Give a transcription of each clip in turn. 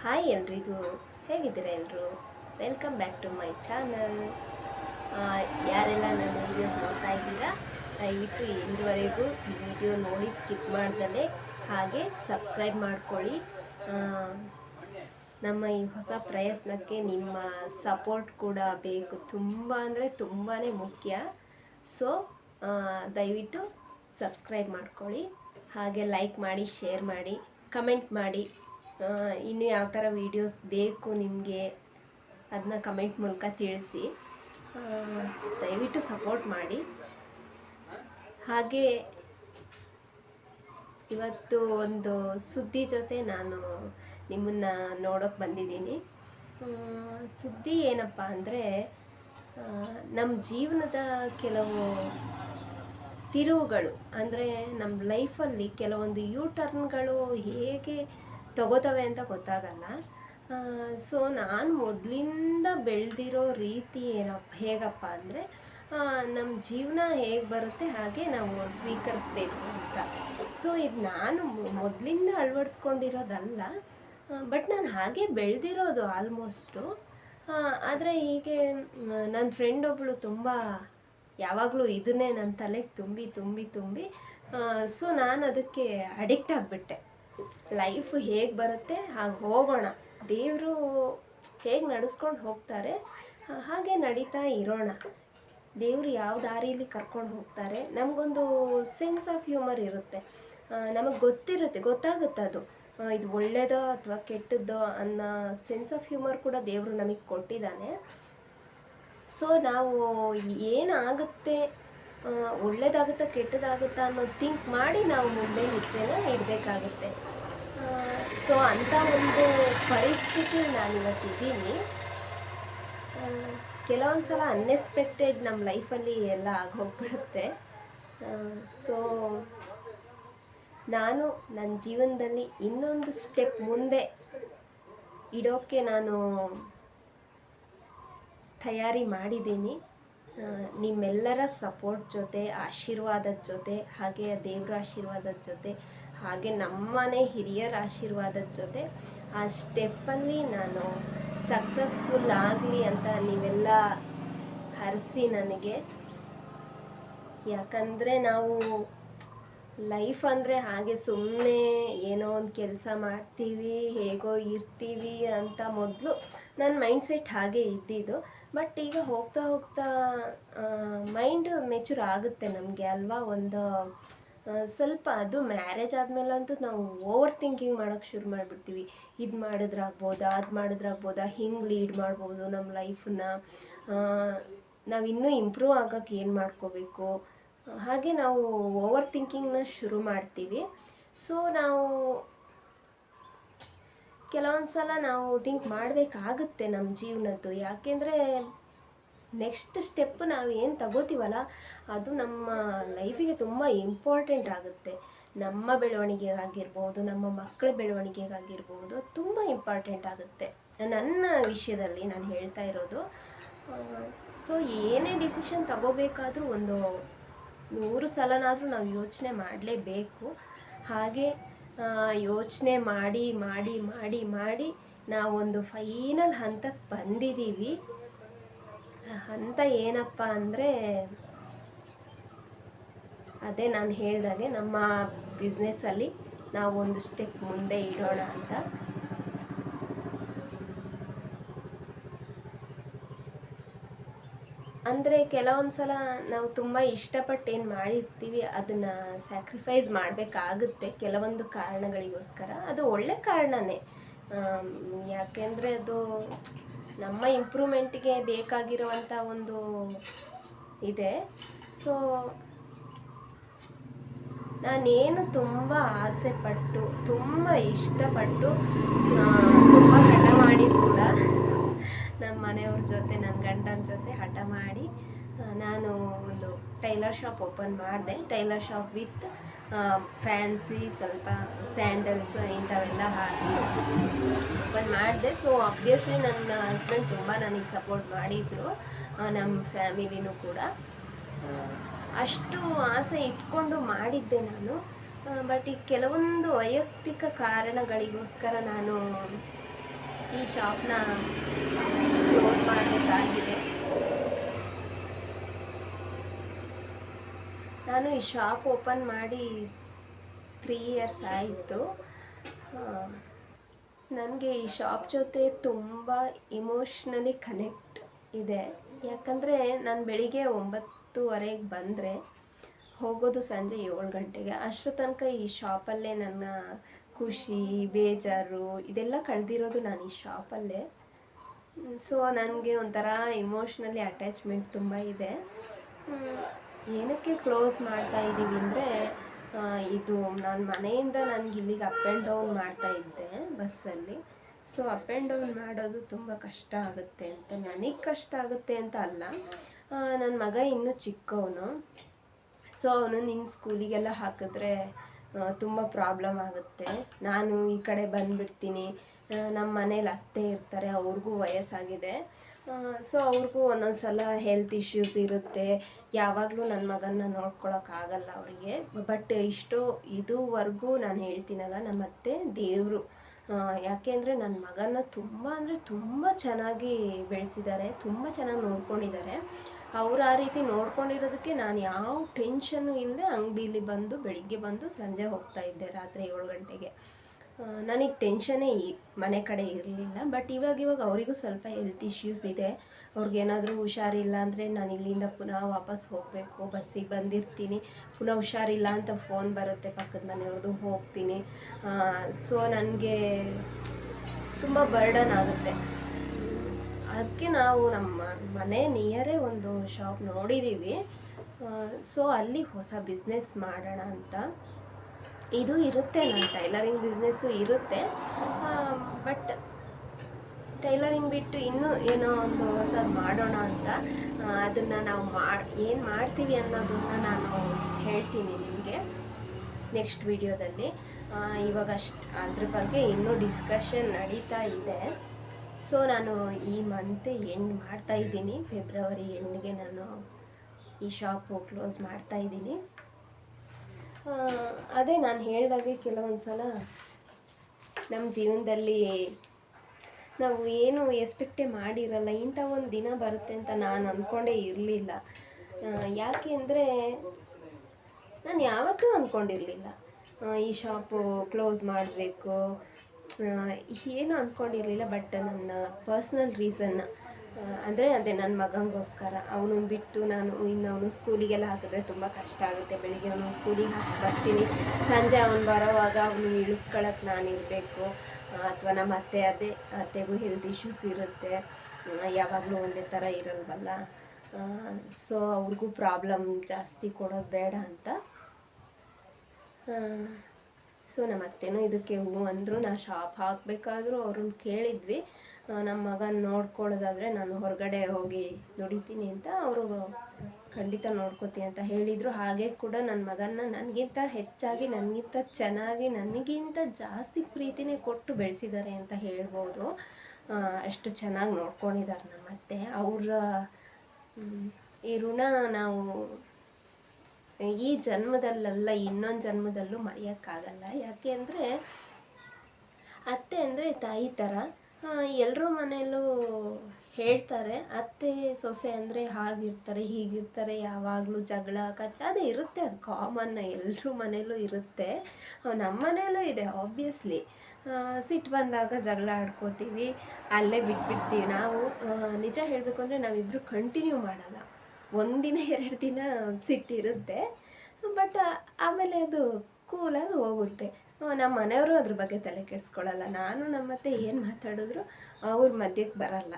Hi ಎಲ್ರಿಗೂ. ಹೇಗಿದ್ದೀರಾ ಎಲ್ಲರೂ welcome back to my channel ಯಾರೆಲ್ಲ ನನ್ನ ವೀಡಿಯೋಸ್ ನೋಡ್ತಾ ಇದ್ದೀರಾ, ದಯವಿಟ್ಟು ಇಲ್ಲಿವರೆಗೂ ಈ ವಿಡಿಯೋ ನೋಡಿ ಸ್ಕಿಪ್ ಮಾಡ್ದಲೇ ಹಾಗೆ ಸಬ್ಸ್ಕ್ರೈಬ್ ಮಾಡ್ಕೊಳ್ಳಿ. ನಮ್ಮ ಈ ಹೊಸ ಪ್ರಯತ್ನಕ್ಕೆ ನಿಮ್ಮ ಸಪೋರ್ಟ್ ಕೂಡ ಬೇಕು. ತುಂಬ ಅಂದರೆ ತುಂಬಾ ಮುಖ್ಯ. ಸೊ ದಯವಿಟ್ಟು ಸಬ್ಸ್ಕ್ರೈಬ್ ಮಾಡ್ಕೊಳ್ಳಿ. ಹಾಗೆ ಲೈಕ್ ಮಾಡಿ ಶೇರ್ ಮಾಡಿ ಕಮೆಂಟ್ ಮಾಡಿ. ಇನ್ನು ಯಾವ ಥರ ವೀಡಿಯೋಸ್ ಬೇಕು ನಿಮಗೆ ಅದನ್ನ ಕಮೆಂಟ್ ಮೂಲಕ ತಿಳಿಸಿ. ದಯವಿಟ್ಟು ಸಪೋರ್ಟ್ ಮಾಡಿ. ಹಾಗೆ ಇವತ್ತು ಒಂದು ಸುದ್ದಿ ಜೊತೆ ನಾನು ನಿಮ್ಮನ್ನು ನೋಡೋಕೆ ಬಂದಿದ್ದೀನಿ. ಸುದ್ದಿ ಏನಪ್ಪ ಅಂದರೆ ನಮ್ಮ ಜೀವನದ ಕೆಲವು ತಿರುವುಗಳು ಅಂದರೆ ನಮ್ಮ ಲೈಫಲ್ಲಿ ಕೆಲವೊಂದು ಯೂ ಟರ್ನ್ಗಳು ಹೇಗೆ ತಗೋತವೆ ಅಂತ ಗೊತ್ತಾಗಲ್ಲ. ಸೊ ನಾನು ಮೊದಲಿಂದ ಬೆಳೆದಿರೋ ರೀತಿ ಏನಪ್ಪ ಹೇಗಪ್ಪ ಅಂದರೆ ನಮ್ಮ ಜೀವನ ಹೇಗೆ ಬರುತ್ತೆ ಹಾಗೆ ನಾವು ಸ್ವೀಕರಿಸ್ಬೇಕು ಅಂತ. ಸೊ ಇದು ನಾನು ಮೊದಲಿಂದ ಅಳವಡಿಸ್ಕೊಂಡಿರೋದಲ್ಲ ಬಟ್ ನಾನು ಹಾಗೆ ಬೆಳೆದಿರೋದು ಆಲ್ಮೋಸ್ಟು ಆದರೆ ಹೀಗೆ ನನ್ನ ಫ್ರೆಂಡ್ ಒಬ್ಬಳು ತುಂಬ ಯಾವಾಗಲೂ ಇದನ್ನೇ ನನ್ನ ತಲೆಗೆ ತುಂಬಿ ತುಂಬಿ ತುಂಬಿ ಸೊ ನಾನು ಅದಕ್ಕೆ ಅಡಿಕ್ಟ್ ಆಗಿಬಿಟ್ಟೆ. ಲೈಫ್ ಹೇಗೆ ಬರುತ್ತೆ? ಹಾಗೆ ಹೋಗೋಣ. ದೇವರು ಹೇಗೆ ನಡೆಸ್ಕೊಂಡು ಹೋಗ್ತಾರೆ? ಹಾಗೆ ನಡೀತಾ ಇರೋಣ. ದೇವರು ಯಾವ ದಾರಿಯಲ್ಲಿ ಕರ್ಕೊಂಡು ಹೋಗ್ತಾರೆ? ನಮಗೊಂದು ಸೆನ್ಸ್ ಆಫ್ ಹ್ಯೂಮರ್ ಇರುತ್ತೆ. ನಮಗೆ ಗೊತ್ತಿರುತ್ತೆ, ಗೊತ್ತಾಗುತ್ತೆ ಅದು. ಇದು ಒಳ್ಳೇದೋ ಅಥವಾ ಕೆಟ್ಟದ್ದೋ ಅನ್ನೋ ಸೆನ್ಸ್ ಆಫ್ ಹ್ಯೂಮರ್ ಕೂಡ ದೇವರು ನಮಗೆ ಕೊಟ್ಟಿದ್ದಾನೆ. ಸೊ ನಾವು ಏನಾಗುತ್ತೆ ಒಳ್ಳೇದಾಗುತ್ತಾ ಕೆಟ್ಟದಾಗುತ್ತಾ ಅನ್ನೋದು ಥಿಂಕ್ ಮಾಡಿ ನಾವು ಮುಂದೆ ಹೆಜ್ಜೆನ ಇಡಬೇಕಾಗುತ್ತೆ. ಸೊ ಅಂಥ ಒಂದು ಪರಿಸ್ಥಿತಿ ನಾನು ಇವತ್ತಿದ್ದೀನಿ ಕೆಲವೊಂದು ಸಲ ಅನ್ಎಕ್ಸ್ಪೆಕ್ಟೆಡ್ ನಮ್ಮ ಲೈಫಲ್ಲಿ ಎಲ್ಲ ಆಗೋಗ್ಬಿಡುತ್ತೆ. ಸೊ ನಾನು ನನ್ನ ಜೀವನದಲ್ಲಿ ಇನ್ನೊಂದು ಸ್ಟೆಪ್ ಮುಂದೆ ಇಡೋಕ್ಕೆ ನಾನು ತಯಾರಿ ಮಾಡಿದ್ದೀನಿ. ನಿಮ್ಮೆಲ್ಲರ ಸಪೋರ್ಟ್ ಜೊತೆ, ಆಶೀರ್ವಾದದ ಜೊತೆ ಹಾಗೆ ದೇವರ ಆಶೀರ್ವಾದದ ಜೊತೆ, ಹಾಗೆ ನಮ್ಮನೆ ಹಿರಿಯರ ಆಶೀರ್ವಾದದ ಜೊತೆ, ಆ ಸ್ಟೆಪ್ಪಲ್ಲಿ ನಾನು ಸಕ್ಸಸ್ಫುಲ್ ಆಗಲಿ ಅಂತ ನೀವೆಲ್ಲ ಹರಿಸಿ ನನಗೆ. ಯಾಕಂದರೆ ನಾವು ಲೈಫ್ ಅಂದರೆ ಹಾಗೆ ಸುಮ್ಮನೆ ಏನೋ ಒಂದು ಕೆಲಸ ಮಾಡ್ತೀವಿ, ಹೇಗೋ ಇರ್ತೀವಿ ಅಂತ ಮೊದಲು ನನ್ನ ಮೈಂಡ್ಸೆಟ್ ಹಾಗೆ ಇದ್ದಿದ್ದು. ಬಟ್ ಈಗ ಹೋಗ್ತಾ ಹೋಗ್ತಾ ಮೈಂಡ್ ಮೆಚೂರ್ ಆಗುತ್ತೆ ನಮಗೆ ಅಲ್ವಾ? ಒಂದು ಸ್ವಲ್ಪ ಅದು ಮ್ಯಾರೇಜ್ ಆದಮೇಲಂತೂ ನಾವು ಓವರ್ ಥಿಂಕಿಂಗ್ ಮಾಡೋಕ್ಕೆ ಶುರು ಮಾಡಿಬಿಡ್ತೀವಿ. ಇದು ಮಾಡಿದ್ರಾಗ್ಬೋದಾ, ಅದು ಮಾಡಿದ್ರಾಗ್ಬೋದಾ, ಹಿಂಗೆ ಲೀಡ್ ಮಾಡ್ಬೋದು ನಮ್ಮ ಲೈಫನ್ನ ನಾವು ಇನ್ನೂ ಇಂಪ್ರೂವ್ ಆಗೋಕ್ಕೆ ಏನು ಮಾಡ್ಕೋಬೇಕು? ಹಾಗೆ ನಾವು ಓವರ್ ಥಿಂಕಿಂಗ್ನ ಶುರು ಮಾಡ್ತೀವಿ. ಸೊ ನಾವು ಕೆಲವೊಂದು ಸಲ ನಾವು ಥಿಂಕ್ ಮಾಡಬೇಕಾಗುತ್ತೆ ನಮ್ಮ ಜೀವನದ್ದು. ಯಾಕೆಂದರೆ ನೆಕ್ಸ್ಟ್ ಸ್ಟೆಪ್ ನಾವು ಏನು ತಗೋತೀವಲ್ಲ, ಅದು ನಮ್ಮ ಲೈಫಿಗೆ ತುಂಬ ಇಂಪಾರ್ಟೆಂಟ್ ಆಗುತ್ತೆ. ನಮ್ಮ ಬೆಳವಣಿಗೆಗಾಗಿರ್ಬೋದು, ನಮ್ಮ ಮಕ್ಕಳ ಬೆಳವಣಿಗೆಗಾಗಿರ್ಬೋದು ತುಂಬ ಇಂಪಾರ್ಟೆಂಟ್ ಆಗುತ್ತೆ. ನನ್ನ ವಿಷಯದಲ್ಲಿ ನಾನು ಹೇಳ್ತಾ ಇರೋದು ಸೊ ಏನೇ ಡಿಸಿಷನ್ ತಗೋಬೇಕಾದ್ರೂ ಒಂದು ನೂರು ಸಲನಾದರೂ ನಾವು ಯೋಚನೆ ಮಾಡಲೇಬೇಕು. ಹಾಗೆ ಯೋಚನೆ ಮಾಡಿ ಮಾಡಿ ಮಾಡಿ ಮಾಡಿ ನಾವೊಂದು ಫೈನಲ್ ಹಂತಕ್ಕೆ ಬಂದಿದ್ದೀವಿ ಹಂತ ಏನಪ್ಪ ಅಂದರೆ ಅದೇ ನಾನು ಹೇಳ್ದಾಗೆ ನಮ್ಮ ಬಿಸ್ನೆಸ್ಸಲ್ಲಿ ನಾವು ಒಂದು ಸ್ಟೆಪ್ ಮುಂದೆ ಇಡೋಣ ಅಂತ. ಅಂದರೆ ಕೆಲವೊಂದು ಸಲ ನಾವು ತುಂಬ ಇಷ್ಟಪಟ್ಟು ಏನು ಮಾಡಿರ್ತೀವಿ, ಅದನ್ನು ಸ್ಯಾಕ್ರಿಫೈಸ್ ಮಾಡಬೇಕಾಗುತ್ತೆ ಕೆಲವೊಂದು ಕಾರಣಗಳಿಗೋಸ್ಕರ. ಅದು ಒಳ್ಳೆ ಕಾರಣನೇ. ಯಾಕೆಂದರೆ ಅದು ನಮ್ಮ ಇಂಪ್ರೂವ್ಮೆಂಟಿಗೆ ಬೇಕಾಗಿರುವಂಥ ಒಂದು ಇದೆ. ಸೊ ನಾನೇನು ತುಂಬ ಆಸೆ ಪಟ್ಟು ತುಂಬ ಇಷ್ಟಪಟ್ಟು ತುಂಬ ಹಠ ಮಾಡಿ ಕೂಡ ನಮ್ಮ ಮನೆಯವ್ರ ಜೊತೆ ನನ್ನ ಗಂಡನ ಜೊತೆ ಹಠ ಮಾಡಿ ನಾನು ಒಂದು ಟೈಲರ್ ಶಾಪ್ ಓಪನ್ ಮಾಡಿದೆ. ಟೈಲರ್ ಶಾಪ್ ವಿತ್ ಫ್ಯಾನ್ಸಿ ಸ್ವಲ್ಪ ಸ್ಯಾಂಡಲ್ಸ್ ಇಂಥವೆಲ್ಲ ಹಾಕಿ ಓಪನ್ ಮಾಡಿದೆ. ಸೊ ಅಬ್ವಿಯಸ್ಲಿ ನನ್ನ ಹಸ್ಬೆಂಡ್ ತುಂಬ ನನಗೆ ಸಪೋರ್ಟ್ ಮಾಡಿದರು ನಮ್ಮ ಫ್ಯಾಮಿಲಿನೂ ಕೂಡ. ಅಷ್ಟು ಆಸೆ ಇಟ್ಕೊಂಡು ಮಾಡಿದ್ದೆ ನಾನು. ಬಟ್ ಈ ಕೆಲವೊಂದು ವೈಯಕ್ತಿಕ ಕಾರಣಗಳಿಗೋಸ್ಕರ ನಾನು ಈ ಶಾಪ್ನ ಮಾಡಬೇಕಾಗಿದೆ. ನಾನು ಈ ಶಾಪ್ ಓಪನ್ ಮಾಡಿ ತ್ರೀ ಇಯರ್ಸ್ ಆಯಿತು. ನನಗೆ ಈ ಶಾಪ್ ಜೊತೆ ತುಂಬ ಇಮೋಷ್ನಲಿ ಕನೆಕ್ಟ್ ಇದೆ. ಯಾಕಂದರೆ ನಾನು ಬೆಳಿಗ್ಗೆ ಒಂಬತ್ತುವರೆಗೆ ಬಂದರೆ ಹೋಗೋದು ಸಂಜೆ ಏಳು ಗಂಟೆಗೆ. ಅಷ್ಟರ ತನಕ ಈ ಶಾಪಲ್ಲೇ ನನ್ನ ಖುಷಿ, ಬೇಜಾರು ಇದೆಲ್ಲ ಕಳೆದಿರೋದು ನಾನು ಈ ಶಾಪಲ್ಲೇ. ಸೊ ನನಗೆ ಒಂಥರ ಇಮೋಷ್ನಲಿ ಅಟ್ಯಾಚ್ಮೆಂಟ್ ತುಂಬ ಇದೆ. ಏನಕ್ಕೆ ಕ್ಲೋಸ್ ಮಾಡ್ತಾ ಇದ್ದೀವಿ ಅಂದರೆ ಇದು ನಾನು ಮನೆಯಿಂದ ನನಗೆ ಇಲ್ಲಿಗೆ ಅಪ್ ಆ್ಯಂಡ್ ಡೌನ್ ಮಾಡ್ತಾ ಇದ್ದೆ ಬಸ್ಸಲ್ಲಿ. ಸೊ ಅಪ್ ಆ್ಯಂಡ್ ಡೌನ್ ಮಾಡೋದು ತುಂಬ ಕಷ್ಟ ಆಗುತ್ತೆ ಅಂತ, ನನಗೆ ಕಷ್ಟ ಆಗುತ್ತೆ ಅಂತ ಅಲ್ಲ. ನನ್ನ ಮಗ ಇನ್ನೂ ಚಿಕ್ಕವನು. ಸೊ ಅವನು ನಿನ್ನ ಸ್ಕೂಲಿಗೆಲ್ಲ ಹಾಕಿದ್ರೆ ತುಂಬ ಪ್ರಾಬ್ಲಮ್ ಆಗುತ್ತೆ. ನಾನು ಈ ಕಡೆ ಬಂದುಬಿಡ್ತೀನಿ. ನಮ್ಮ ಮನೇಲಿ ಅತ್ತೆ ಇರ್ತಾರೆ, ಅವ್ರಿಗೂ ವಯಸ್ಸಾಗಿದೆ. ಸೊ ಅವ್ರಿಗೂ ಒಂದೊಂದು ಸಲ ಹೆಲ್ತ್ ಇಶ್ಯೂಸ್ ಇರುತ್ತೆ. ಯಾವಾಗಲೂ ನನ್ನ ಮಗನ್ನ ನೋಡ್ಕೊಳಕ್ಕಾಗಲ್ಲ ಅವರಿಗೆ. ಬಟ್ ಇಷ್ಟು, ಇದುವರೆಗೂ ನಾನು ಹೇಳ್ತೀನಲ್ಲ ನಮ್ಮ ಅತ್ತೆ ದೇವರು. ಯಾಕೆ ಅಂದರೆ ನನ್ನ ಮಗನ ತುಂಬ ಅಂದರೆ ತುಂಬ ಚೆನ್ನಾಗಿ ಬೆಳೆಸಿದ್ದಾರೆ, ತುಂಬ ಚೆನ್ನಾಗಿ ನೋಡ್ಕೊಂಡಿದ್ದಾರೆ. ಅವ್ರು ಆ ರೀತಿ ನೋಡ್ಕೊಂಡಿರೋದಕ್ಕೆ ನಾನು ಯಾವ ಟೆನ್ಷನ್ನು ಇಲ್ಲದೆ ಅಂಗಡೀಲಿ ಬಂದು, ಬೆಳಿಗ್ಗೆ ಬಂದು, ಸಂಜೆ ಹೋಗ್ತಾ ಇದ್ದೆ, ರಾತ್ರಿ ಏಳು ಗಂಟೆಗೆ. ನನಗೆ ಟೆನ್ಷನೇ ಈ ಮನೆ ಕಡೆ ಇರಲಿಲ್ಲ ಬಟ್ ಇವಾಗ ಇವಾಗ ಅವರಿಗೂ ಸ್ವಲ್ಪ ಹೆಲ್ತ್ ಇಶ್ಯೂಸ್ ಇದೆ. ಅವ್ರಿಗೇನಾದರೂ ಹುಷಾರಿಲ್ಲ ಅಂದರೆ ನಾನು ಇಲ್ಲಿಂದ ಪುನಃ ವಾಪಸ್ ಹೋಗಬೇಕು, ಬಸ್ಸಿಗೆ ಬಂದಿರ್ತೀನಿ. ಪುನಃ ಹುಷಾರಿಲ್ಲ ಅಂತ ಫೋನ್ ಬರುತ್ತೆ ಪಕ್ಕದ ಮನೆಯವ್ರದ್ದು ಹೋಗ್ತೀನಿ. ಸೊ ನನಗೆ ತುಂಬ ಬರ್ಡನ್ ಆಗುತ್ತೆ. ಅದಕ್ಕೆ ನಾವು ನಮ್ಮ ಮನೆ ನಿಯರೇ ಒಂದು ಶಾಪ್ ನೋಡಿದ್ದೀವಿ ಸೊ ಅಲ್ಲಿ ಹೊಸ ಬಿಸ್ನೆಸ್ ಮಾಡೋಣ ಅಂತ. ಇದು ಇರುತ್ತೆ ನನ್ನ ಟೈಲರಿಂಗ್ ಬಿಸ್ನೆಸ್ಸು ಇರುತ್ತೆ. ಬಟ್ ಟೈಲರಿಂಗ್ ಬಿಟ್ಟು ಇನ್ನೂ ಏನೋ ಒಂದು ಹೊಸದು ಮಾಡೋಣ ಅಂತ ಅದನ್ನು ನಾವು ಮಾಡಿ ಏನು ಮಾಡ್ತೀವಿ ಅನ್ನೋದನ್ನು ನಾನು ಹೇಳ್ತೀನಿ ನಿಮಗೆ ನೆಕ್ಸ್ಟ್ ವಿಡಿಯೋದಲ್ಲಿ. ಇವಾಗ ಅಷ್ಟು ಅದ್ರ ಬಗ್ಗೆ ಇನ್ನೂ ಡಿಸ್ಕಷನ್ ನಡೀತಾ ಇದೆ. ಸೊ ನಾನು ಈ ಮಂತ್ ಎಂಡ್ ಮಾಡ್ತಾ ಇದ್ದೀನಿ. ಫೆಬ್ರವರಿ ಎಂಡ್ಗೆ ನಾನು ಈ ಶಾಪು ಕ್ಲೋಸ್ ಮಾಡ್ತಾ ಇದ್ದೀನಿ. ಆ, ಅದೇ ನಾನು ಹೇಳಿದಾಗೆ ಕೆಲವೊಂದು ಸಲ ನಮ್ಮ ಜೀವನದಲ್ಲಿ ನಾವು ಏನು ಎಕ್ಸ್ಪೆಕ್ಟೇ ಮಾಡಿರಲ್ಲ, ಇಂಥ ಒಂದು ದಿನ ಬರುತ್ತೆ ಅಂತ ನಾನು ಅಂದ್ಕೊಂಡೇ ಇರಲಿಲ್ಲ. ಯಾಕೆ ಅಂದರೆ ನಾನು ಯಾವತ್ತೂ ಅಂದ್ಕೊಂಡಿರಲಿಲ್ಲ ಈ ಶಾಪು ಕ್ಲೋಸ್ ಮಾಡಬೇಕು. ಏನು ಅಂದ್ಕೊಂಡಿರಲಿಲ್ಲ ಬಟ್ ನನ್ನ ಪರ್ಸ್ನಲ್ ರೀಸನ್ ಅಂದರೆ ಅದೇ ನನ್ನ ಮಗನಿಗೋಸ್ಕರ ಅವನನ್ನು ಬಿಟ್ಟು ನಾನು ಇನ್ನು ಅವನು ಸ್ಕೂಲಿಗೆಲ್ಲ ಹಾಕಿದ್ರೆ ತುಂಬ ಕಷ್ಟ ಆಗುತ್ತೆ. ಬೆಳಿಗ್ಗೆ ಅವನು ಸ್ಕೂಲಿಗೆ ಹಾಕಿ ಬರ್ತೀನಿ. ಸಂಜೆ ಅವನು ಬರೋವಾಗ ಅವನು ಇಳಿಸ್ಕೊಳಕ್ಕೆ ನಾನು ಇರಬೇಕು. ಅಥವಾ ನಮ್ಮ ಅತ್ತೆ, ಅದೇ ಅತ್ತೆಗೂ ಹೆಲ್ತ್ ಇಶ್ಯೂಸ್ ಇರುತ್ತೆ. ಯಾವಾಗಲೂ ಒಂದೇ ಥರ ಇರಲ್ವಲ್ಲ? ಸೊ ಅವ್ರಿಗೂ ಪ್ರಾಬ್ಲಮ್ ಜಾಸ್ತಿ ಕೊಡೋದು ಬೇಡ ಅಂತ. ಸೊ ನಮ್ಮ ಅತ್ತೆನೂ ಇದಕ್ಕೆ ಹೂ ಅಂದರು ನಾ ಶಾಪ್ ಹಾಕಬೇಕಾದ್ರೂ ಅವ್ರನ್ನ ಕೇಳಿದ್ವಿ. ನಮ್ಮ ಮಗನ ನೋಡ್ಕೊಳ್ಳೋದಾದರೆ ನಾನು ಹೊರಗಡೆ ಹೋಗಿ ದುಡಿತೀನಿ ಅಂತ ಅವರು ಖಂಡಿತ ನೋಡ್ಕೋತೀನಿ ಅಂತ ಹೇಳಿದರು. ಹಾಗೆ ಕೂಡ ನನ್ನ ಮಗನ ನನಗಿಂತ ಹೆಚ್ಚಾಗಿ, ನನಗಿಂತ ಚೆನ್ನಾಗಿ, ನನಗಿಂತ ಜಾಸ್ತಿ ಪ್ರೀತಿನೇ ಕೊಟ್ಟು ಬೆಳೆಸಿದ್ದಾರೆ ಅಂತ ಹೇಳ್ಬೋದು. ಅಷ್ಟು ಚೆನ್ನಾಗಿ ನೋಡ್ಕೊಂಡಿದ್ದಾರೆ ನಮ್ಮ ಅತ್ತೆ. ಅವರ ಈ ಋಣ ನಾವು ಈ ಜನ್ಮದಲ್ಲಲ್ಲ ಇನ್ನೊಂದು ಜನ್ಮದಲ್ಲೂ ಮರೆಯೋಕ್ಕಾಗಲ್ಲ. ಯಾಕೆ ಅಂದರೆ, ಅತ್ತೆ ಅಂದರೆ ತಾಯಿ ಥರ ಎಲ್ಲರ ಮನೆಯಲ್ಲೂ ಹೇಳ್ತಾರೆ, ಅತ್ತೆ, ಸೊಸೆ ಅಂದರೆ ಹಾಗಿರ್ತಾರೆ, ಹೀಗಿರ್ತಾರೆ, ಯಾವಾಗಲೂ ಜಗಳ, ಕಚ್ಚ, ಅದೇ ಇರುತ್ತೆ, ಅದು ಕಾಮನ್ ಎಲ್ಲರೂ ಮನೆಯಲ್ಲೂ ಇರುತ್ತೆ. ನಮ್ಮ ಮನೆಯಲ್ಲೂ ಇದೆ ಆಬ್ವಿಯಸ್ಲಿ ಸಿಟ್ಟು ಬಂದಾಗ ಜಗಳ ಆಡ್ಕೋತೀವಿ, ಅಲ್ಲೇ ಬಿಟ್ಬಿಡ್ತೀವಿ. ನಾವು ನಿಜ ಹೇಳಬೇಕು ಅಂದರೆ ನಾವಿಬ್ಬರು ಕಂಟಿನ್ಯೂ ಮಾಡಲ್ಲ. ಒಂದಿನ ಎರಡು ದಿನ ಸಿಟ್ಟಿರುತ್ತೆ ಬಟ್ ಆಮೇಲೆ ಅದು ಕೂಲಾಗಿ ಹೋಗುತ್ತೆ. ನಮ್ಮ ಮನೆಯವರು ಅದ್ರ ಬಗ್ಗೆ ತಲೆ ಕೆಡಿಸ್ಕೊಳ್ಳಲ್ಲ ನಾನು ನಮ್ಮತ್ತೆ ಏನು ಮಾತಾಡಿದ್ರು ಅವ್ರ ಮಧ್ಯಕ್ಕೆ ಬರಲ್ಲ.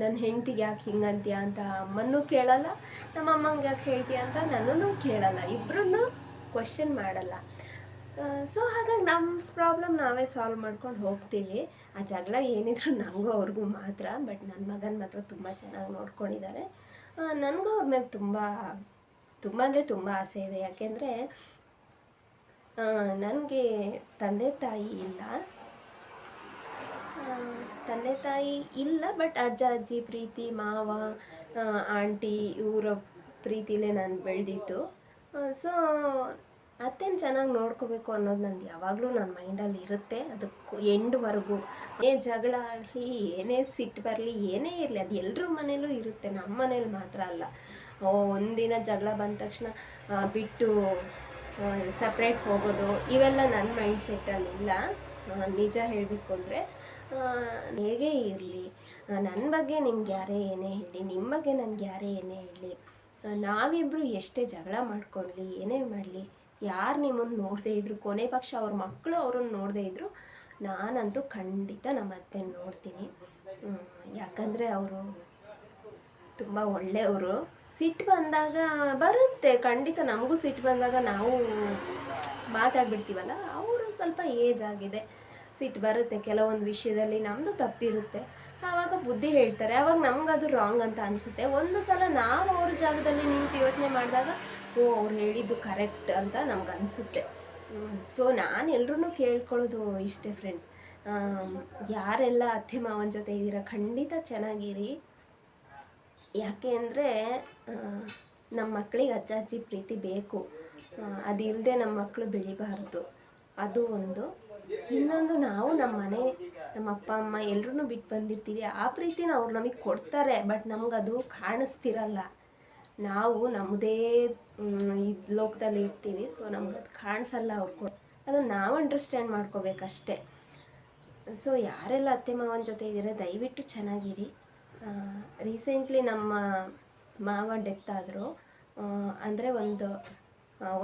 ನನ್ನ ಹೆಂಡ್ತಿಗೆ ಯಾಕೆ ಹಿಂಗಂತೀಯ ಅಂತ ಅಮ್ಮನೂ ಕೇಳಲ್ಲ ನಮ್ಮ ಅಮ್ಮಂಗೆ ಯಾಕೆ ಹೇಳ್ತೀಯ ಅಂತ ನನ್ನೂ ಕೇಳಲ್ಲ. ಇಬ್ಬರೂ ಕ್ವಶನ್ ಮಾಡಲ್ಲ. ಸೊ ಹಾಗಾಗಿ ನಮ್ಮ ಪ್ರಾಬ್ಲಮ್ ನಾವೇ ಸಾಲ್ವ್ ಮಾಡ್ಕೊಂಡು ಹೋಗ್ತೀವಿ. ಆ ಜಗಳ ಏನಿದ್ರು ನನಗೂ ಅವ್ರಿಗೂ ಮಾತ್ರ ಬಟ್ ನನ್ನ ಮಗನ ಮಾತ್ರ ತುಂಬ ಚೆನ್ನಾಗಿ ನೋಡ್ಕೊಂಡಿದ್ದಾರೆ ನನಗೂ ಅವ್ರ ಮೇಲೆ ತುಂಬ ತುಂಬ ಅಂದರೆ ತುಂಬ ಆಸೆ ಇದೆ. ಯಾಕೆಂದರೆ ನನಗೆ ತಂದೆ ತಾಯಿ ಇಲ್ಲ. ತಂದೆ ತಾಯಿ ಇಲ್ಲ ಬಟ್ ಅಜ್ಜ, ಅಜ್ಜಿ, ಪ್ರೀತಿ, ಮಾವ ಆಂಟಿ ಇವರ ಪ್ರೀತಿಲೇ ನಾನು ಬೆಳೆದಿದ್ದು. ಸೊ ಅತ್ತೇನು ಚೆನ್ನಾಗಿ ನೋಡ್ಕೋಬೇಕು ಅನ್ನೋದು ನಂದು ಯಾವಾಗಲೂ ನನ್ನ ಮೈಂಡಲ್ಲಿ ಇರುತ್ತೆ. ಅದಕ್ಕೂ ಎಂಡ್ವರೆಗೂ. ಏ ಜಗಳ ಆಗಲಿ, ಏನೇ ಸಿಟ್ಟು ಬರಲಿ, ಏನೇ ಇರಲಿ, ಅದು ಎಲ್ಲರ ಮನೇಲೂ ಇರುತ್ತೆ. ನಮ್ಮ ಮನೇಲಿ ಮಾತ್ರ ಅಲ್ಲ. ಒಂದಿನ ಜಗಳ ಬಂದ ತಕ್ಷಣ ಬಿಟ್ಟು ಸಪ್ರೇಟ್ ಹೋಗೋದು, ಇವೆಲ್ಲ ನನ್ನ ಮೈಂಡ್ ಸೆಟ್ಟಲ್ಲಿಲ್ಲ ನಿಜ ಹೇಳಬೇಕು ಅಂದರೆ ಹೇಗೆ ಇರಲಿ? ನನ್ನ ಬಗ್ಗೆ ನಿಮ್ಗೆ ಯಾರೇ ಏನೇ ಹೇಳಿ ನಿಮ್ಮ ಬಗ್ಗೆ ನನಗೆ ಯಾರೇ ಏನೇ ಹೇಳಿ ನಾವಿಬ್ಬರು ಎಷ್ಟೇ ಜಗಳ ಮಾಡ್ಕೊಳ್ಳಿ ಏನೇ ಮಾಡಲಿ, ಯಾರು ನಿಮ್ಮನ್ನು ನೋಡದೇ ಇದ್ರು, ಕೊನೆ ಪಕ್ಷ ಅವ್ರ ಮಕ್ಕಳು ಅವ್ರನ್ನ ನೋಡದೇ ಇದ್ರು, ನಾನಂತೂ ಖಂಡಿತ ನಮ್ಮ ಅತ್ತೆ ನೋಡ್ತೀನಿ. ಯಾಕಂದರೆ ಅವರು ತುಂಬ ಒಳ್ಳೆಯವರು. ಸಿಟ್ಟು ಬಂದಾಗ ಬರುತ್ತೆ, ಖಂಡಿತ ನಮಗೂ ಸಿಟ್ಟು ಬಂದಾಗ ನಾವು ಮಾತಾಡ್ಬಿಡ್ತೀವಲ್ಲ, ಅವರು ಸ್ವಲ್ಪ ಏಜ್ ಆಗಿದೆ ಸಿಟ್ಟು ಬರುತ್ತೆ ಕೆಲವೊಂದು ವಿಷಯದಲ್ಲಿ ನಮ್ಮದು ತಪ್ಪಿರುತ್ತೆ. ಆವಾಗ ಬುದ್ಧಿ ಹೇಳ್ತಾರೆ ಆವಾಗ ನಮ್ಗೆ ಅದು ರಾಂಗ್ ಅಂತ ಅನಿಸುತ್ತೆ. ಒಂದು ಸಲ ನಾವು ಅವ್ರ ಜಾಗದಲ್ಲಿ ನಿಂತು ಯೋಚನೆ ಮಾಡಿದಾಗ, ಓ, ಅವ್ರು ಹೇಳಿದ್ದು ಕರೆಕ್ಟ್ ಅಂತ ನಮ್ಗೆ ಅನಿಸುತ್ತೆ. ಸೊ ನಾನು ಎಲ್ರೂ ಕೇಳ್ಕೊಳ್ಳೋದು ಇಷ್ಟೇ ಫ್ರೆಂಡ್ಸ್ ಯಾರೆಲ್ಲ ಅತ್ತೆ ಮಾವನ ಜೊತೆ ಇದ್ದೀರಾ, ಖಂಡಿತ ಚೆನ್ನಾಗಿರಿ. ಯಾಕೆ ಅಂದರೆ ನಮ್ಮ ಮಕ್ಕಳಿಗೆ ಅಜ್ಜ, ಅಜ್ಜಿ ಪ್ರೀತಿ ಬೇಕು. ಅದಿಲ್ಲದೆ ನಮ್ಮ ಮಕ್ಕಳು ಬೆಳಿಬಾರ್ದು. ಅದು ಒಂದು. ಇನ್ನೊಂದು ನಾವು ನಮ್ಮ ಮನೆ ನಮ್ಮ ಅಪ್ಪ, ಅಮ್ಮ ಎಲ್ಲರೂ ಬಿಟ್ಟು ಬಂದಿರ್ತೀವಿ. ಆ ಪ್ರೀತಿನ ಅವ್ರು ನಮಗೆ ಕೊಡ್ತಾರೆ, ಬಟ್ ನಮಗದು ಕಾಣಿಸ್ತಿರಲ್ಲ. ನಾವು ನಮ್ಮದೇ ಇದು ಲೋಕದಲ್ಲಿ ಇರ್ತೀವಿ. ಸೊ, ನಮ್ಗೆ ಅದು ಕಾಣಿಸಲ್ಲ ಅವ್ರು ಕೊ, ಅದನ್ನು ನಾವು ಅಂಡರ್ಸ್ಟ್ಯಾಂಡ್ ಮಾಡ್ಕೋಬೇಕಷ್ಟೇ. ಸೊ, ಯಾರೆಲ್ಲ ಅತ್ತೆ, ಮಾವನ ಜೊತೆ ಇದ್ದೀರ ದಯವಿಟ್ಟು ಚೆನ್ನಾಗಿರಿ. ರೀಸೆಂಟ್ಲಿ ನಮ್ಮ ಮಾವ ಡೆತ್ ಆದರು. ಅಂದರೆ ಒಂದು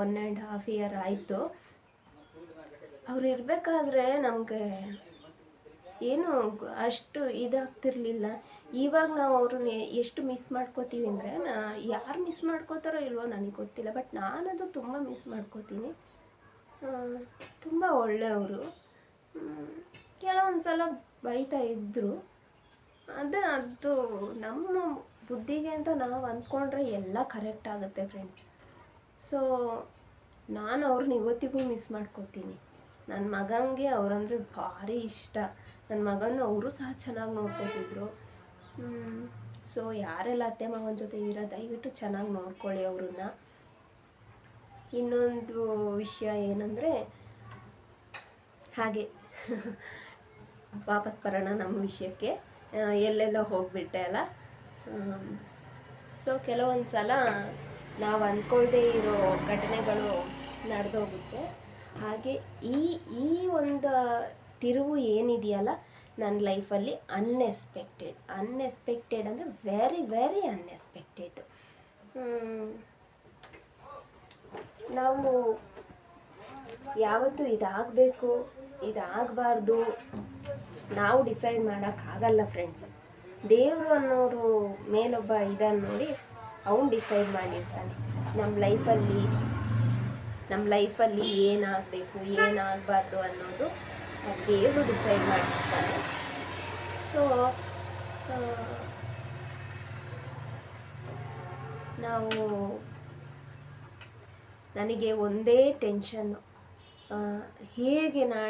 ಒನ್ ಆ್ಯಂಡ್ ಹಾಫ್ ಇಯರ್ ಆಯಿತು. ಅವ್ರು ಇರಬೇಕಾದ್ರೆ ನಮಗೆ ಏನು ಅಷ್ಟು ಇದಾಗ್ತಿರ್ಲಿಲ್ಲ. ಇವಾಗ ನಾವು ಅವ್ರನ್ನ ಎಷ್ಟು ಮಿಸ್ ಮಾಡ್ಕೋತೀವಿ ಅಂದರೆ ಯಾರು ಮಿಸ್ ಮಾಡ್ಕೋತಾರೋ ಇಲ್ವೋ ನನಗೆ ಗೊತ್ತಿಲ್ಲ ಬಟ್ ನಾನದು ತುಂಬ ಮಿಸ್ ಮಾಡ್ಕೋತೀನಿ. ತುಂಬ ಒಳ್ಳೆಯವರು ಕೆಲವೊಂದು ಸಲ ಬೈತಾ ಇದ್ದರು ಅದೇ, ಅದು ನಮ್ಮ ಬುದ್ಧಿಗೆ ಅಂತ ನಾವು ಅಂದ್ಕೊಂಡ್ರೆ ಎಲ್ಲ ಕರೆಕ್ಟ್ ಆಗುತ್ತೆ ಫ್ರೆಂಡ್ಸ್ ಸೊ ನಾನು ಅವ್ರನ್ನ ಇವತ್ತಿಗೂ ಮಿಸ್ ಮಾಡ್ಕೋತೀನಿ. ನನ್ನ ಮಗನಿಗೆ ಅವರಂದ್ರೆ ಭಾರಿ ಇಷ್ಟ. ನನ್ನ ಮಗನ ಅವರು ಸಹ ಚೆನ್ನಾಗಿ ನೋಡ್ಕೋತಿದ್ರು. ಸೊ ಯಾರೆಲ್ಲ ಅತ್ತೆ ಮಗನ ಜೊತೆ ಇದ್ದೀರಾ ದಯವಿಟ್ಟು ಚೆನ್ನಾಗಿ ನೋಡ್ಕೊಳ್ಳಿ ಅವ್ರನ್ನ. ಇನ್ನೊಂದು ವಿಷಯ ಏನಂದರೆ, ಹಾಗೆ. ವಾಪಸ್ ಬರೋಣ ನಮ್ಮ ವಿಷಯಕ್ಕೆ. ಎಲ್ಲೆಲ್ಲ ಹೋಗ್ಬಿಟ್ಟೆ ಅಲ್ಲ? ಸೊ ಕೆಲವೊಂದು ಸಲ ನಾವು ಅಂದ್ಕೊಳ್ದೇ ಇರೋ ಘಟನೆಗಳು ನಡೆದೋಗುತ್ತೆ. ಹಾಗೆ ಈ ಈ ಒಂದು ತಿರುವು ಏನಿದೆಯಲ್ಲ ನನ್ನ ಲೈಫಲ್ಲಿ ಅನ್ಎಕ್ಸ್ಪೆಕ್ಟೆಡ್ ಅನ್ಎಕ್ಸ್ಪೆಕ್ಟೆಡ್ ಅಂದರೆ ವೆರಿ ವೆರಿ ಅನ್ಎಕ್ಸ್ಪೆಕ್ಟೆಡ್ ನಾವು ಯಾವತ್ತೂ ಇದಾಗಬೇಕು, ಇದಾಗಬಾರ್ದು, ನಾವು ಡಿಸೈಡ್ ಮಾಡೋಕ್ಕಾಗಲ್ಲ ಫ್ರೆಂಡ್ಸ್ ದೇವರು ಅನ್ನೋರು ಮೇಲೊಬ್ಬ ಇದನ್ನು ನೋಡಿ ಅವನು ಡಿಸೈಡ್ ಮಾಡಿರ್ತಾನೆ. ನಮ್ಮ ಲೈಫಲ್ಲಿ ನಮ್ಮ ಲೈಫಲ್ಲಿ ಏನಾಗಬೇಕು, ಏನಾಗಬಾರ್ದು ಅನ್ನೋದು ದೇವರು ಡಿಸೈಡ್ ಮಾಡಿರ್ತಾನೆ ಸೊ ನಾವು ನನಗೆ ಒಂದೇ ಟೆನ್ಷನ್ನು ಹೇಗೆ ನಾ,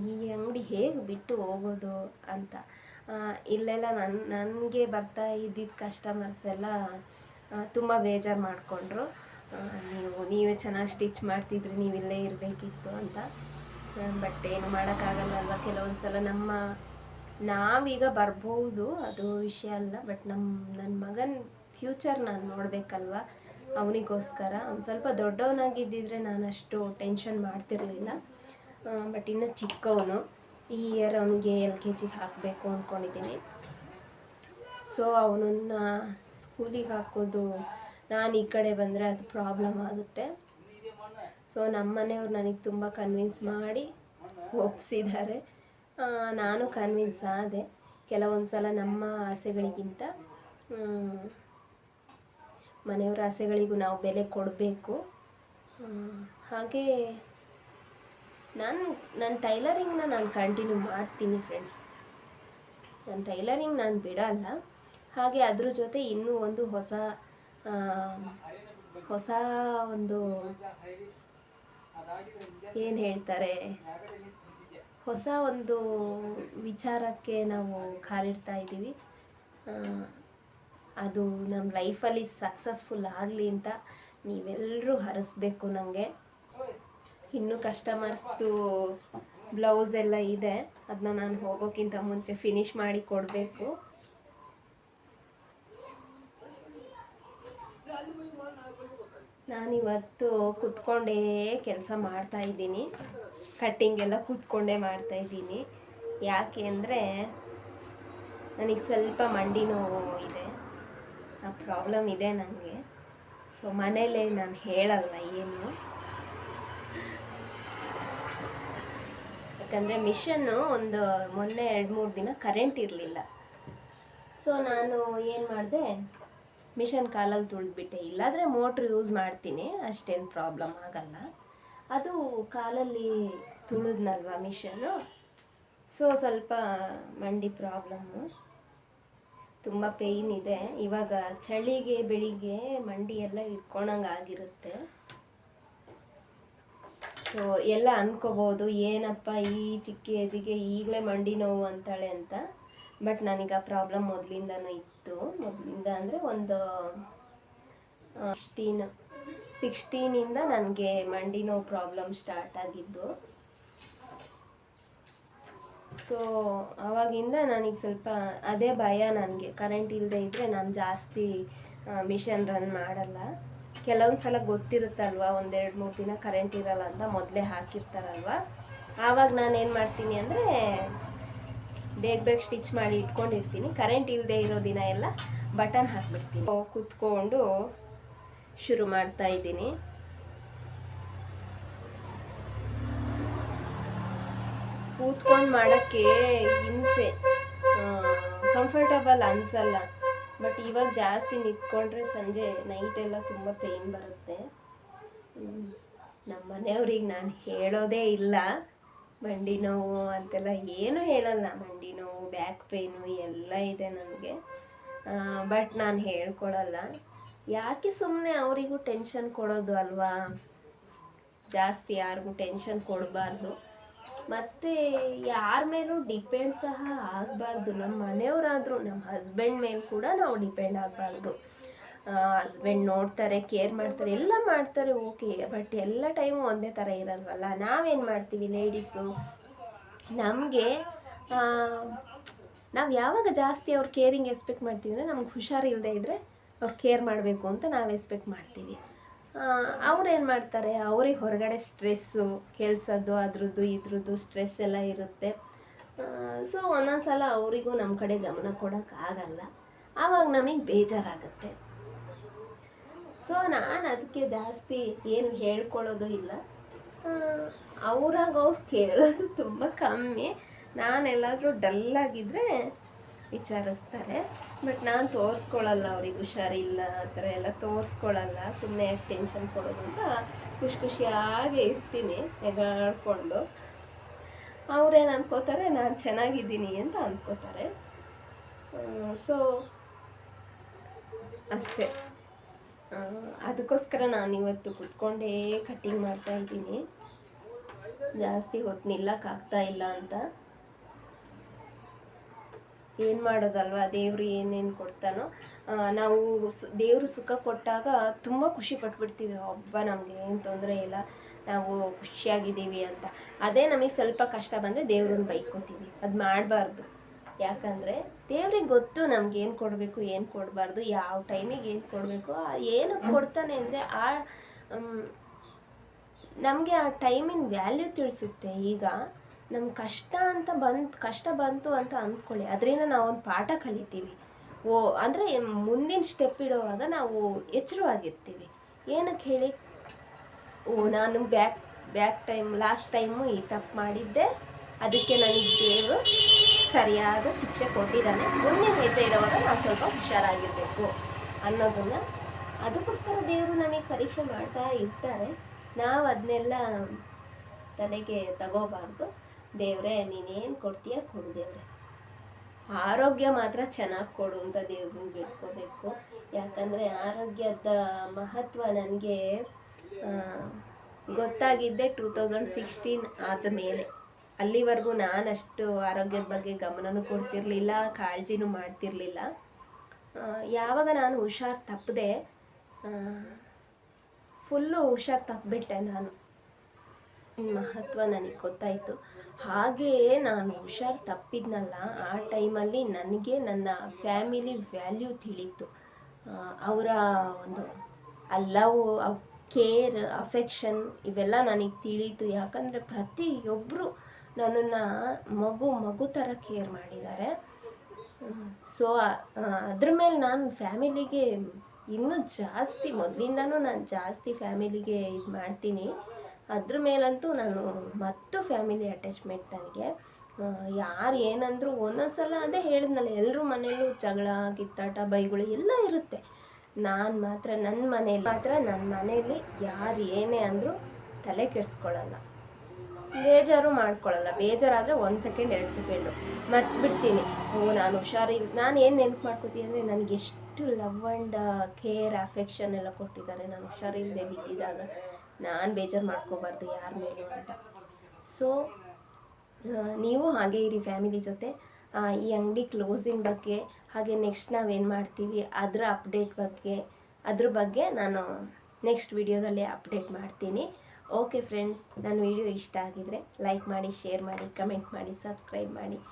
ಈ ಅಂಗಡಿ ಹೇಗೆ ಬಿಟ್ಟು ಹೋಗೋದು ಅಂತ. ಇಲ್ಲೆಲ್ಲ ನನ್ನ ನನಗೆ ಬರ್ತಾ ಇದ್ದಿದ್ದ ಕಸ್ಟಮರ್ಸ್ ಎಲ್ಲ ತುಂಬ ಬೇಜಾರು ಮಾಡಿಕೊಂಡ್ರು. ನೀವು, ನೀವೇ ಚೆನ್ನಾಗಿ ಸ್ಟಿಚ್ ಮಾಡ್ತಿದ್ರಿ, ನೀವು ಇಲ್ಲೇ ಇರಬೇಕಿತ್ತು ಅಂತ. ಬಟ್ ಏನು ಮಾಡೋಕ್ಕಾಗಲ್ಲ ಅಲ್ವಾ ಕೆಲವೊಂದು ಸಲ ನಮ್ಮ, ನಾವೀಗ ಬರ್ಬೋದು, ಅದು ವಿಷಯ ಅಲ್ಲ ಬಟ್ ನಮ್ಮ ನನ್ನ ಮಗನ ಫ್ಯೂಚರ್ ನಾನು ನೋಡಬೇಕಲ್ವ? ಅವನಿಗೋಸ್ಕರ. ಅವ್ನು ಸ್ವಲ್ಪ ದೊಡ್ಡವನಾಗಿದ್ದಿದ್ರೆ ನಾನು ಅಷ್ಟು ಟೆನ್ಷನ್ ಮಾಡ್ತಿರಲಿಲ್ಲ ಬಟ್ ಇನ್ನು ಚಿಕ್ಕವನು. ಈ ಇಯರ್ ಅವನಿಗೆ ಎಲ್ ಕೆ ಜಿಗೆ ಹಾಕಬೇಕು ಅಂದ್ಕೊಂಡಿದ್ದೀನಿ ಸೊ ಅವನನ್ನ ಸ್ಕೂಲಿಗೆ ಹಾಕೋದು ನಾನು ಈ ಕಡೆ ಬಂದರೆ ಅದು ಪ್ರಾಬ್ಲಮ್ ಆಗುತ್ತೆ. ಸೊ ನಮ್ಮ ಮನೆಯವ್ರು ನನಗೆ ತುಂಬ ಕನ್ವಿನ್ಸ್ ಮಾಡಿ ಒಪ್ಸಿದ್ದಾರೆ. ನಾನು ಕನ್ವಿನ್ಸ್ ಆದೆ. ಕೆಲವೊಂದು ಸಲ ನಮ್ಮ ಆಸೆಗಳಿಗಿಂತ ಮನೆಯವರ ಆಸೆಗಳಿಗೂ ನಾವು ಬೆಲೆ ಕೊಡಬೇಕು. ಹಾಗೆ ನಾನು ನನ್ನ ಟೈಲರಿಂಗ್ನ ನಾನು ಕಂಟಿನ್ಯೂ ಮಾಡ್ತೀನಿ ಫ್ರೆಂಡ್ಸ್ ನನ್ನ ಟೈಲರಿಂಗ್ ನಾನು ಬಿಡಲ್ಲ. ಹಾಗೆ ಅದ್ರ ಜೊತೆ ಇನ್ನೂ ಒಂದು ಹೊಸ ಹೊಸ ಒಂದು ಏನು ಹೇಳ್ತಾರೆ? ಹೊಸ ಒಂದು ವಿಚಾರಕ್ಕೆ ನಾವು ಕಾಲಿಡ್ತಾ ಇದ್ದೀವಿ. ಅದು ನಮ್ಮ ಲೈಫಲ್ಲಿ ಸಕ್ಸಸ್ಫುಲ್ ಆಗಲಿ ಅಂತ ನೀವೆಲ್ಲರೂ ಹರಿಸ್ಬೇಕು ನನಗೆ ಇನ್ನು ಕಸ್ಟಮರ್ಸ್ದು ಬ್ಲೌಸ್ ಎಲ್ಲ ಇದೆ. ಅದನ್ನ ನಾನು ಹೋಗೋಕ್ಕಿಂತ ಮುಂಚೆ ಫಿನಿಶ್ ಮಾಡಿ ಕೊಡಬೇಕು. ನಾನಿವತ್ತು ಕುತ್ಕೊಂಡೇ ಕೆಲಸ ಮಾಡ್ತಾ ಇದ್ದೀನಿ. ಕಟ್ಟಿಂಗ್ ಎಲ್ಲ ಕೂತ್ಕೊಂಡೇ ಮಾಡ್ತಾ ಇದ್ದೀನಿ. ಯಾಕೆ ಅಂದರೆ ನನಗೆ ಸ್ವಲ್ಪ ಮಂಡಿ ನೋವು ಇದೆ. ಆ ಪ್ರಾಬ್ಲಮ್ ಇದೆ ನನಗೆ ಸೊ ಮನೇಲೆ ನಾನು ಹೇಳಲ್ಲ ಏನು. ಯಾಕಂದರೆ ಮಿಷನ್ನು ಒಂದು ಮೊನ್ನೆ ಎರಡು ಮೂರು ದಿನ ಕರೆಂಟ್ ಇರಲಿಲ್ಲ. ಸೊ ನಾನು ಏನು ಮಾಡಿದೆ, ಮಿಷನ್ ಕಾಲಲ್ಲಿ ತುಳಿದ್ಬಿಟ್ಟೆ. ಇಲ್ಲಾದರೆ ಮೋಟ್ರ್ ಯೂಸ್ ಮಾಡ್ತೀನಿ, ಅಷ್ಟೇನು ಪ್ರಾಬ್ಲಮ್ ಆಗಲ್ಲ. ಅದು ಕಾಲಲ್ಲಿ ತುಳಿದ್ನಲ್ವ ಮಿಷನ್ನು? ಸೊ ಸ್ವಲ್ಪ ಮಂಡಿ ಪ್ರಾಬ್ಲಮ್ಮು ತುಂಬ ಪೇಯ್ನ್ ಇದೆ. ಇವಾಗ ಚಳಿಗೆ, ಬೆಳಿಗ್ಗೆ ಮಂಡಿ ಎಲ್ಲ ಇಟ್ಕೊಳಂಗೆ ಆಗಿರುತ್ತೆ ಸೊ ಎಲ್ಲ ಅಂದ್ಕೋಬೋದು ಏನಪ್ಪ ಈ ಚಿಕ್ಕ ಏಜಿಗೆ ಈಗಲೇ ಮಂಡಿ ನೋವು ಅಂತಾಳೆ ಅಂತ. ಬಟ್ ನನಗೆ ಆ ಪ್ರಾಬ್ಲಮ್ ಮೊದಲಿಂದನೂ ಇತ್ತು. ಮೊದಲಿಂದ ಅಂದರೆ ಒಂದು ಸಿಕ್ಸ್ಟೀನ್ ಸಿಕ್ಸ್ಟೀನಿಂದ ನನಗೆ ಮಂಡಿ ನೋವು ಪ್ರಾಬ್ಲಮ್ ಸ್ಟಾರ್ಟ್ ಆಗಿದ್ದು. ಸೊ ಆವಾಗಿಂದ ನನಗೆ ಸ್ವಲ್ಪ ಅದೇ ಭಯ ನನಗೆ. ಕರೆಂಟ್ ಇಲ್ಲದೆ ಇದ್ದರೆ ನಾನು ಜಾಸ್ತಿ ಮಿಷನ್ ರನ್ ಮಾಡಲ್ಲ. ಕೆಲವೊಂದು ಸಲ ಗೊತ್ತಿರುತ್ತಲ್ವ, ಒಂದೆರಡು ಮೂರು ದಿನ ಕರೆಂಟ್ ಇರಲ್ಲ ಅಂತ ಮೊದಲೇ ಹಾಕಿರ್ತಾರಲ್ವ? ಆವಾಗ ನಾನು ಏನು ಮಾಡ್ತೀನಿ ಅಂದರೆ ಬೇಗ ಬೇಗ ಸ್ಟಿಚ್ ಮಾಡಿ ಇಟ್ಕೊಂಡಿರ್ತೀನಿ. ಕರೆಂಟ್ ಇಲ್ಲದೆ ಇರೋ ದಿನ ಎಲ್ಲ ಬಟನ್ ಹಾಕ್ಬಿಡ್ತೀನಿ. ಕೂತ್ಕೊಂಡು ಶುರು ಮಾಡ್ತಾ ಇದ್ದೀನಿ. ಕೂತ್ಕೊಂಡು ಮಾಡೋಕ್ಕೆ ಹಿಂಸೆ ಕಂಫರ್ಟಬಲ್ ಅನಿಸಲ್ಲ. ಬಟ್ ಇವಾಗ ಜಾಸ್ತಿ ನಿಂತ್ಕೊಂಡ್ರೆ ಸಂಜೆ ನೈಟ್ ಎಲ್ಲ ತುಂಬ ಪೇಯ್ನ್ ಬರುತ್ತೆ. ನಮ್ಮ ಮನೆಯವ್ರಿಗೆ ನಾನು ಹೇಳೋದೇ ಇಲ್ಲ. ಮಂಡಿ ನೋವು ಅಂತೆಲ್ಲ ಏನು ಹೇಳಲ್ಲ. ಮಂಡಿ ನೋವು ಬ್ಯಾಕ್ ಪೇಯ್ನು ಎಲ್ಲ ಇದೆ ನನಗೆ. ಬಟ್ ನಾನು ಹೇಳ್ಕೊಳಲ್ಲ. ಯಾಕೆ ಸುಮ್ಮನೆ ಅವರಿಗೂ ಟೆನ್ಷನ್ ಕೊಡೋದು ಅಲ್ವಾ? ಜಾಸ್ತಿ ಯಾರಿಗೂ ಟೆನ್ಷನ್ ಕೊಡಬಾರ್ದು. ಮತ್ತು ಯಾರ ಮೇಲೂ ಡಿಪೆಂಡ್ ಸಹ ಆಗಬಾರ್ದು. ನಮ್ಮ ಮನೆಯವರಾದರೂ ನಮ್ಮ ಹಸ್ಬೆಂಡ್ ಮೇಲೆ ಕೂಡ ನಾವು ಡಿಪೆಂಡ್ ಆಗಬಾರ್ದು. ಹಸ್ಬೆಂಡ್ ನೋಡ್ತಾರೆ ಕೇರ್ ಮಾಡ್ತಾರೆ, ಎಲ್ಲ ಮಾಡ್ತಾರೆ ಓಕೆ ಬಟ್ ಎಲ್ಲ ಟೈಮು ಒಂದೇ ಥರ ಇರಲ್ವಲ್ಲ? ನಾವೇನು ಮಾಡ್ತೀವಿ ಲೇಡೀಸು ನಮಗೆ ನಾವು ಯಾವಾಗ ಜಾಸ್ತಿ ಅವ್ರ ಕೇರಿಂಗ್ ಎಕ್ಸ್ಪೆಕ್ಟ್ ಮಾಡ್ತೀವಿ ಅಂದರೆ ನಮ್ಗೆ ಹುಷಾರಿಲ್ಲದೆ ಇದ್ದರೆ ಅವ್ರು ಕೇರ್ ಮಾಡಬೇಕು ಅಂತ ನಾವು ಎಕ್ಸ್ಪೆಕ್ಟ್ ಮಾಡ್ತೀವಿ. ಅವ್ರು ಏನು ಮಾಡ್ತಾರೆ? ಅವ್ರಿಗೆ ಹೊರಗಡೆ ಸ್ಟ್ರೆಸ್ಸು ಕೆಲಸದ್ದು, ಅದ್ರದ್ದು, ಇದ್ರದ್ದು ಸ್ಟ್ರೆಸ್ ಎಲ್ಲ ಇರುತ್ತೆ. ಸೊ ಒಂದೊಂದು ಸಲ ಅವರಿಗೂ ನಮ್ಮ ಕಡೆ ಗಮನ ಕೊಡೋಕ್ಕಾಗಲ್ಲ ಆವಾಗ ನಮಗೆ ಬೇಜಾರಾಗುತ್ತೆ. ಸೊ ನಾನು ಅದಕ್ಕೆ ಜಾಸ್ತಿ ಏನು ಹೇಳ್ಕೊಳ್ಳೋದು ಇಲ್ಲ. ಅವ್ರಾಗ ಅವ್ರು ಕೇಳೋದು ತುಂಬ ಕಮ್ಮಿ. ನಾನೆಲ್ಲಾದರೂ ಡಲ್ಲಾಗಿದ್ದರೆ ವಿಚಾರಿಸ್ತಾರೆ. ಬಟ್ ನಾನು ತೋರಿಸ್ಕೊಳ್ಳಲ್ಲ ಅವ್ರಿಗೆ ಹುಷಾರಿಲ್ಲ, ಆ ಥರ ಎಲ್ಲ ತೋರಿಸ್ಕೊಳ್ಳಲ್ಲ ಸುಮ್ಮನೆ ಯಾಕೆ ಟೆನ್ಷನ್ ಕೊಡೋದು ಅಂತ ಖುಷಿ ಖುಷಿಯಾಗಿ ಇರ್ತೀನಿ ಎಗಾಡ್ಕೊಂಡು ಅವ್ರೇನು ಅನ್ಕೋತಾರೆ, ನಾನು ಚೆನ್ನಾಗಿದ್ದೀನಿ ಅಂತ ಅಂದ್ಕೋತಾರೆ ಸೊ ಅಷ್ಟೇ. ಅದಕ್ಕೋಸ್ಕರ ನಾನು ಇವತ್ತು ಕುತ್ಕೊಂಡೇ ಕಟ್ಟಿಂಗ್ ಮಾಡ್ತಾ ಇದ್ದೀನಿ. ಜಾಸ್ತಿ ಹೊತ್ತು ನಿಲ್ಲಕ್ಕಾಗ್ತಾ ಇಲ್ಲ ಅಂತ. ಏನು ಮಾಡೋದಲ್ವಾ? ದೇವರು ಏನೇನು ಕೊಡ್ತಾನೋ ನಾವು ಸು, ದೇವರು ಸುಖ ಕೊಟ್ಟಾಗ ತುಂಬ ಖುಷಿ ಪಟ್ಬಿಡ್ತೀವಿ. ಹಬ್ಬ ನಮಗೆ ಏನು ತೊಂದರೆ ಇಲ್ಲ, ನಾವು ಖುಷಿಯಾಗಿದ್ದೀವಿ ಅಂತ. ಅದೇ ನಮಗೆ ಸ್ವಲ್ಪ ಕಷ್ಟ ಬಂದರೆ ದೇವ್ರನ್ನ ಬೈಕೋತೀವಿ. ಅದು ಮಾಡಬಾರ್ದು. ಯಾಕಂದರೆ ದೇವ್ರಿಗೆ ಗೊತ್ತು ನಮ್ಗೆ ಏನು ಕೊಡಬೇಕು, ಏನು ಕೊಡಬಾರ್ದು, ಯಾವ ಟೈಮಿಗೆ ಏನು ಕೊಡಬೇಕು ಏನು ಕೊಡ್ತಾನೆ ಅಂದರೆ ಆ ನಮಗೆ ಆ ಟೈಮಿನ ವ್ಯಾಲ್ಯೂ ತಿಳಿಸುತ್ತೆ. ಈಗ ನಮ್ಮ ಕಷ್ಟ ಅಂತ ಬಂತು ಕಷ್ಟ ಬಂತು ಅಂತ ಅಂದ್ಕೊಳ್ಳಿ. ಅದರಿಂದ ನಾವು ಒಂದು ಪಾಠ ಕಲಿತೀವಿ. ಓ, ಅಂದರೆ ಮುಂದಿನ ಸ್ಟೆಪ್ ಇಡುವಾಗ ನಾವು ಎಚ್ಚರವಾಗಿರ್ತೀವಿ. ಏನಕ್ಕೆ ಹೇಳಿ? ಓ, ನಾನು back back time, last time ಈ ತಪ್ಪು ಮಾಡಿದ್ದೆ. ಅದಕ್ಕೆ ನನಗೆ ದೇವರು ಸರಿಯಾದ ಶಿಕ್ಷೆ ಕೊಟ್ಟಿದ್ದಾನೆ. ಮುಂದಿನ ಹೆಜ್ಜೆ ಇಡುವಾಗ ನಾವು ಸ್ವಲ್ಪ ಹುಷಾರಾಗಿರಬೇಕು ಅನ್ನೋದನ್ನು. ಅದಕ್ಕೋಸ್ಕರ ದೇವರು ನಮಗೆ ಪರೀಕ್ಷೆ ಮಾಡ್ತಾ ಇರ್ತಾರೆ. ನಾವು ಅದನ್ನೆಲ್ಲ ತಲೆಗೆ ತಗೋಬಾರ್ದು. ದೇವ್ರೆ, ನೀನೇನು ಕೊಡ್ತೀಯ ಕೊಡು ದೇವ್ರೆ. ಆರೋಗ್ಯ ಮಾತ್ರ ಚೆನ್ನಾಗಿ ಕೊಡು ಅಂತ ದೇವ್ರನ್ನ ಬಿಟ್ಕೋಬೇಕು ಯಾಕಂದರೆ ಆರೋಗ್ಯದ ಮಹತ್ವ ನನಗೆ ಗೊತ್ತಾಗಿದ್ದೆ ಟೂ ತೌಸಂಡ್ ಸಿಕ್ಸ್ಟೀನ್ ಆದ ಮೇಲೆ ಅಲ್ಲಿವರೆಗೂ ನಾನು ಅಷ್ಟು ಆರೋಗ್ಯದ ಬಗ್ಗೆ ಗಮನನೂ ಕೊಡ್ತಿರ್ಲಿಲ್ಲ, ಕಾಳಜಿನೂ ಮಾಡ್ತಿರ್ಲಿಲ್ಲ. ಯಾವಾಗ ನಾನು ಹುಷಾರು ತಪ್ಪದೆ ಫುಲ್ಲು ಹುಷಾರು ತಪ್ಪಿಬಿಟ್ಟೆ ನಾನು. ಮಹತ್ವ ನನಗೆ ಗೊತ್ತಾಯಿತು. ಹಾಗೆಯೇ ನಾನು ಹುಷಾರು ತಪ್ಪಿದ್ನಲ್ಲ, ಆ ಟೈಮಲ್ಲಿ ನನಗೆ ನನ್ನ ಫ್ಯಾಮಿಲಿ ವ್ಯಾಲ್ಯೂ ತಿಳಿತು ಅವರ ಒಂದು ಲವ್ ಕೇರ್, ಅಫೆಕ್ಷನ್ ಇವೆಲ್ಲ ನನಗೆ ತಿಳಿಯಿತು ಯಾಕಂದರೆ ಪ್ರತಿಯೊಬ್ಬರು ನನ್ನನ್ನು ಮಗು ಮಗು ಥರ ಕೇರ್ ಮಾಡಿದ್ದಾರೆ. ಸೊ ಅದ್ರ ಮೇಲೆ ನಾನು ಫ್ಯಾಮಿಲಿಗೆ ಇನ್ನೂ ಜಾಸ್ತಿ, ಮೊದಲಿಂದನೂ ನಾನು ಜಾಸ್ತಿ ಫ್ಯಾಮಿಲಿಗೆ ಇದು ಮಾಡ್ತೀನಿ. ಅದ್ರ ಮೇಲಂತೂ ನಾನು ಮತ್ತು ಫ್ಯಾಮಿಲಿ ಅಟ್ಯಾಚ್ಮೆಂಟ್ ನನಗೆ. ಯಾರು ಏನಂದ್ರು ಒಂದೊಂದ್ಸಲ ಅದೇ ಹೇಳಿದ್ನಲ್ಲ ಎಲ್ಲರೂ ಮನೇಲೂ ಜಗಳ, ಕಿತ್ತಾಟ, ಬೈಗಳು ಎಲ್ಲ ಇರುತ್ತೆ. ನಾನು ಮಾತ್ರ ನನ್ನ ಮನೇಲಿ ಮಾತ್ರ ನನ್ನ ಮನೇಲಿ ಯಾರು ಏನೇ ಅಂದರೂ ತಲೆ ಕೆಡಿಸ್ಕೊಳ್ಳಲ್ಲ ಬೇಜಾರು ಮಾಡ್ಕೊಳ್ಳಲ್ಲ ಬೇಜಾರಾದರೆ ಒಂದು ಸೆಕೆಂಡ್ ಎರಡು ಸೆಕೆಂಡು ಮರ್ತು ಬಿಡ್ತೀನಿ ಓ, ನಾನು ಹುಷಾರಿಲ್ಲ ನಾನು ಏನು ನೆನ್ಪು ಮಾಡ್ಕೋತೀನಿ ಅಂದರೆ ನನಗೆ ಎಷ್ಟು ಲವ್ ಆ್ಯಂಡ್ ಕೇರ್ ಅಫೆಕ್ಷನ್ ಎಲ್ಲ ಕೊಟ್ಟಿದ್ದಾರೆ. ನಾನು ಹುಷಾರಿಲ್ಲದೆ ಬಿದ್ದಿದ್ದಾಗ. ನಾನು ಬೇಜಾರು ಮಾಡ್ಕೋಬಾರ್ದು ಯಾರ ಮೇಲೂ ಅಂತ. ಸೊ ನೀವು ಹಾಗೆ ಇರಿ ಫ್ಯಾಮಿಲಿ ಜೊತೆ. ಈ ಅಂಗಡಿ ಕ್ಲೋಸಿಂಗ್ ಬಗ್ಗೆ, ಹಾಗೆ ನೆಕ್ಸ್ಟ್ ನಾವೇನು ಮಾಡ್ತೀವಿ, ಅದರ ಅಪ್ಡೇಟ್ ಬಗ್ಗೆ, ಅದ್ರ ಬಗ್ಗೆ ನಾನು ನೆಕ್ಸ್ಟ್ ವಿಡಿಯೋದಲ್ಲಿ ಅಪ್ಡೇಟ್ ಮಾಡ್ತೀನಿ. ಓಕೆ ಫ್ರೆಂಡ್ಸ್ ನನ್ನ ವಿಡಿಯೋ ಇಷ್ಟ ಆಗಿದರೆ ಲೈಕ್ ಮಾಡಿ ಶೇರ್ ಮಾಡಿ ಕಮೆಂಟ್ ಮಾಡಿ ಸಬ್ಸ್ಕ್ರೈಬ್ ಮಾಡಿ.